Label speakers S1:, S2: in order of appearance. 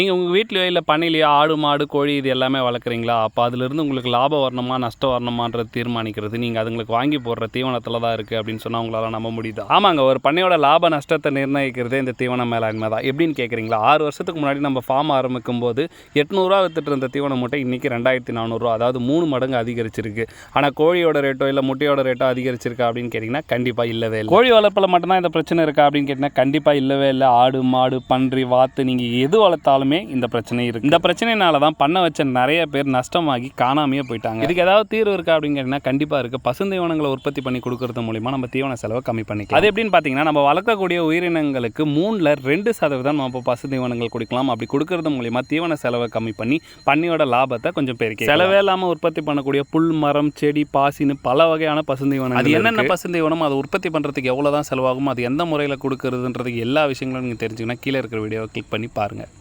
S1: நீங்கள் உங்கள் வீட்லையோ இல்லை பண்ணையிலையோ ஆடு மாடு கோழி இது எல்லாமே வளர்க்குறீங்களா? அப்போ அதுலேருந்து உங்களுக்கு லாபம் வரணுமா நஷ்டம் வரணுமான்றது தீர்மானிக்கிறது. நீங்கள் அதுங்களுக்கு வாங்கி போடுற தீவனத்தில் தான் இருக்குது அப்படின்னு சொன்னால் உங்களால் நம்ப முடியுது? ஆமாங்க ஒரு பண்ணையோட லாப நஷ்டத்தை நிர்ணயிக்கிறதே இந்த தீவன மேலாண்மை தான். எப்படின்னு கேட்குறீங்களா ஆறு வருஷத்துக்கு முன்னாடி நம்ம ஃபார்ம் ஆரம்பிக்கும் போது எட்நூறுரூவா வித்துட்டு இருந்த தீவன மூட்டை இன்றைக்கி ரெண்டாயிரத்தி நானூறுரூவா அதாவது மூணு மடங்கு அதிகரிச்சிருக்கு. ஆனால் கோழியோட ரேட்டோ இல்லை முட்டையோட ரேட்டோ அதிகரிச்சிருக்கா அப்படின்னு கேட்டிங்கன்னா கண்டிப்பாக இல்லவே இல்லை. கோழி வளர்ப்பில் மட்டும்தான் இந்த பிரச்சனை இருக்கா அப்படின்னு கேட்டிங்கன்னா கண்டிப்பாக இல்லவே இல்லை. ஆடு மாடு பன்றி வாத்து நீங்கள் எது வளர்த்தாலும் இந்த பிரச்சனை இருக்குது இந்த பிரச்சனைனால தான் பண்ண வச்ச நிறைய பேர் நஷ்டமாகி காணாமையே போயிட்டாங்க. இதுக்கு ஏதாவது தீர்வு இருக்கா அப்படின்னு கேட்டிங்கன்னா கண்டிப்பாக இருக்குது பசுந்தீவனங்களை உற்பத்தி பண்ணி கொடுக்கறது மூலிமா நம்ம தீவன செலவை கம்மி பண்ணிக்கலாம். அது எப்படின்னு பார்த்தீங்கன்னா நம்ம வளர்க்கக்கூடிய உயிரினங்களுக்கு மூணில் ரெண்டு சதவீதம் நம்ம இப்போ பசுந்தீவனங்கள் கொடுக்கலாம். அப்படி கொடுக்கறது மூலிமா தீவன செலவை கம்மி பண்ணி பண்ணியோட லாபத்தை கொஞ்சம் பெருக்கி செலவே இல்லாமல் உற்பத்தி பண்ணக்கூடிய புல் மரம் செடி பாசின்னு பல வகையான பசுந்தீவனம் அது என்னென்ன பசுந்தீவனம் அதை உற்பத்தி பண்ணுறதுக்கு எவ்வளோ தான் செலவாகும் அது எந்த முறையில் கொடுக்கறதுன்றதுக்கு எல்லா விஷயங்களும் நீங்கள் தெரிஞ்சுக்கணும். கீழே இருக்கிற வீடியோவை கிளிக் பண்ணி பாருங்கள்